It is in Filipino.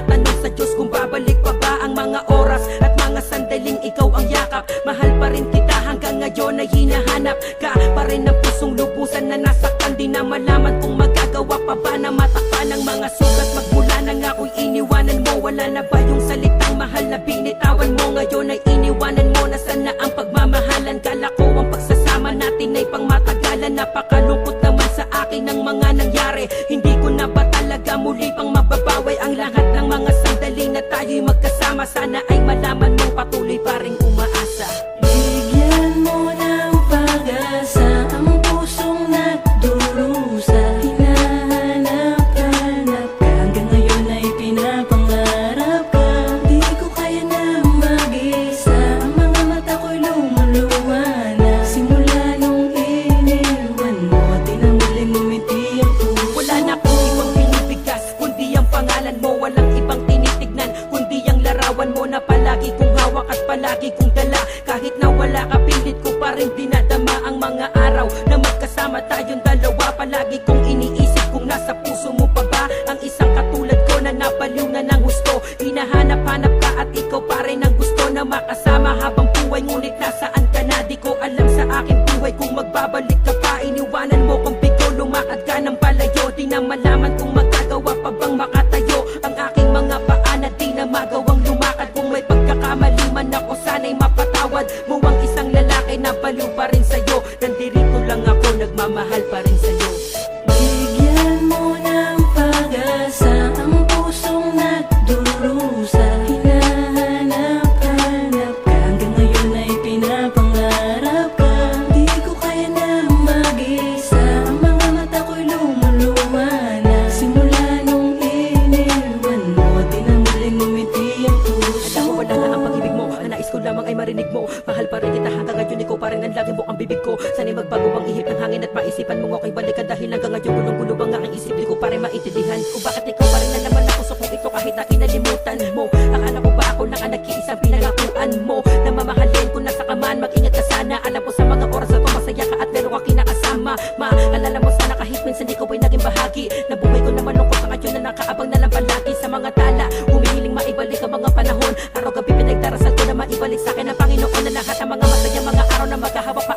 Tinatanong sa Diyos kung babalik pa ba ang mga oras At mga sandaling ikaw ang yakap. Mahal pa rin kita hanggang ngayon ay hinahanap Ka pa rin ang pusong lubusan na nasaktan Di na malaman kung magagawa pa ba na matakpan ang mga sugat. Magmula na nga ako'y iniwanan mo Wala na ba yung salitang mahal na binitawan mo? Ngayon ay iniwanan mo na sana ang pagmamahalan? Kala ko ang pagsasama natin ay pangmatagalan. Napakalungkot naman sa akin ang mga nangyari. Hindi ko na ba talaga muli pang mababawi Ang lahat ng Sana ay larawan mo Na palagi kong hawak at palagi kong dala. Kahit na wala ka pilit ko pa rin dinadama Ang mga araw na magkasama tayong dalawa. Palagi kong iniisip kung nasa puso mo pa ba Ang isang katulad ko na napaliw na ng gusto. Hinahanap-hanap ka at ikaw pa rin ang gusto Na makasama. Habang buhay Ngunit nasaan ka na? Di ko alam sa aking buhay Kung magbabalik ka pa. Iniwanan mo kung bigo Lumakad ka ng palayo. Di na malaman lamang ay marinig mo. Mahal pa rin kita hanggang ngayon. Ikaw pa ang laging bukang bibig ko. Sana'y magbago ang ihip ng hangin At maisipan mo ako'y balikan Dahil hanggang ngayon gulong-gulo ang aking isip? Di ko pa rin maintindihan. Kung bakit ikaw pa rin na naman ang puso kong ito Kahit na ko na lahat ng mga masaya mga araw na maghahabak pa